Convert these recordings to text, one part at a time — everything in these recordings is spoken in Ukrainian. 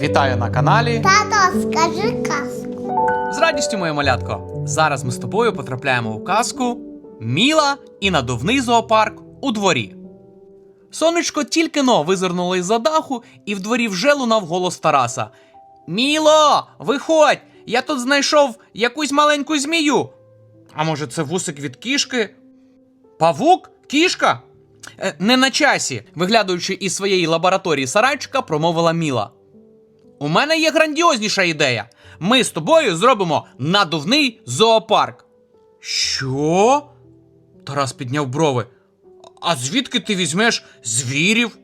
Вітаю на каналі. Тато, скажи казку. З радістю, моє малятко. Зараз ми з тобою потрапляємо у казку Міла і надувний зоопарк у дворі. Сонечко тільки но визирнуло із-за даху, і в дворі вже лунав голос Тараса. Міло, виходь! Я тут знайшов якусь маленьку змію. А може, це вусик від кішки? Павук? Кішка? Е, не на часі, виглядаючи із своєї лабораторії сарайчика, промовила Міла. У мене є грандіозніша ідея. Ми з тобою зробимо надувний зоопарк. Що? Тарас підняв брови. А звідки ти візьмеш звірів?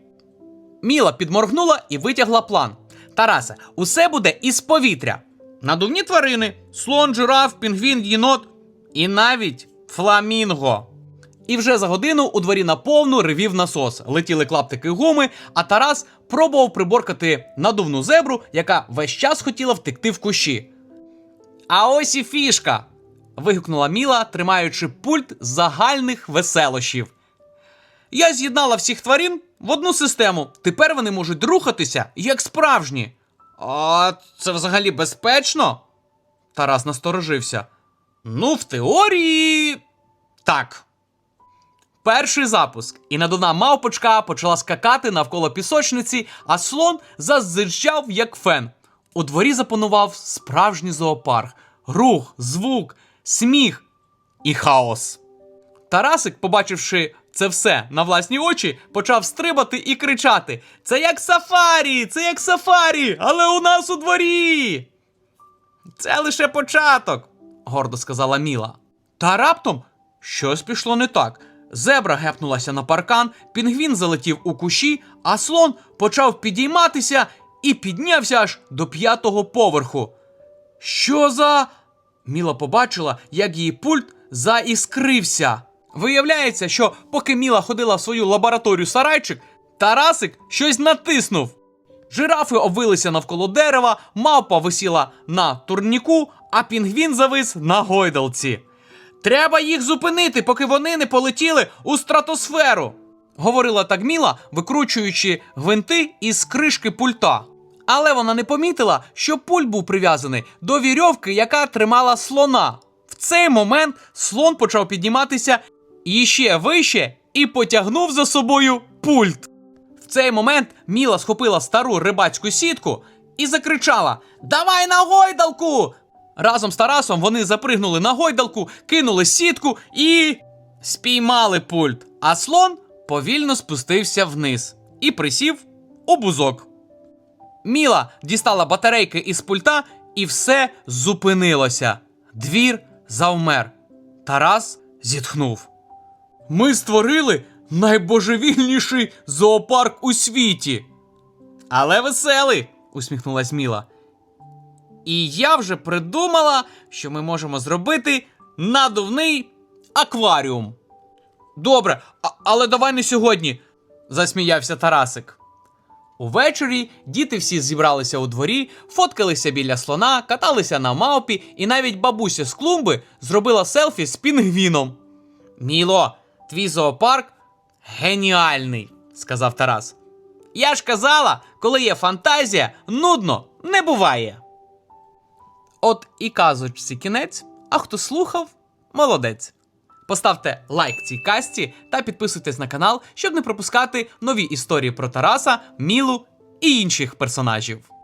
Міла підморгнула і витягла план. Тарасе, усе буде із повітря. Надувні тварини, слон, жираф, пінгвін, єнот і навіть фламінго. І вже за годину у дворі наповну ревів насос. Летіли клаптики гуми, а Тарас пробував приборкати надувну зебру, яка весь час хотіла втекти в кущі. А ось і фішка. вигукнула Міла, тримаючи пульт загальних веселощів. Я з'єднала всіх тварин в одну систему. Тепер вони можуть рухатися як справжні. А це взагалі безпечно? Тарас насторожився. Ну, в теорії. Так. Перший запуск, і надувна мавпочка почала скакати навколо пісочниці, а слон зазирчав, як фен. У дворі запанував справжній зоопарк, рух, звук, сміх і хаос. Тарасик, побачивши це все на власні очі, почав стрибати і кричати: Це як сафарі! Це як сафарі! Але у нас у дворі! Це лише початок, гордо сказала Міла. Та раптом щось пішло не так. Зебра гепнулася на паркан, пінгвін залетів у кущі, а слон почав підійматися і піднявся аж до п'ятого поверху. Що за. Міла побачила, як її пульт заіскрився. Виявляється, що поки Міла ходила в свою лабораторію сарайчик, Тарасик щось натиснув. Жирафи обвилися навколо дерева, мавпа висіла на турніку, а пінгвін завис на гойдалці. Треба їх зупинити, поки вони не полетіли у стратосферу, говорила Тагміла, викручуючи гвинти із кришки пульта. Але вона не помітила, що пульт був прив'язаний до вірьовки, яка тримала слона. В цей момент слон почав підніматися іще вище і потягнув за собою пульт. В цей момент Міла схопила стару рибацьку сітку і закричала: Давай на гойдалку! Разом з Тарасом вони запригнули на гойдалку, кинули сітку і спіймали пульт. А слон повільно спустився вниз і присів у бузок. Міла дістала батарейки із пульта, і все зупинилося. Двір завмер. Тарас зітхнув. Ми створили найбожевільніший зоопарк у світі. Але веселий, усміхнулась Міла. І я вже придумала, що ми можемо зробити надувний акваріум. Добре, але давай не сьогодні, засміявся Тарасик. Увечері діти всі зібралися у дворі, фоткалися біля слона, каталися на мавпі, і навіть бабуся з клумби зробила селфі з пінгвіном. Міло, твій зоопарк геніальний, сказав Тарас. Я ж казала, коли є фантазія, нудно не буває. От і казочці кінець, а хто слухав, молодець. Поставте лайк цій касті та підписуйтесь на канал, щоб не пропускати нові історії про Тараса, Мілу і інших персонажів.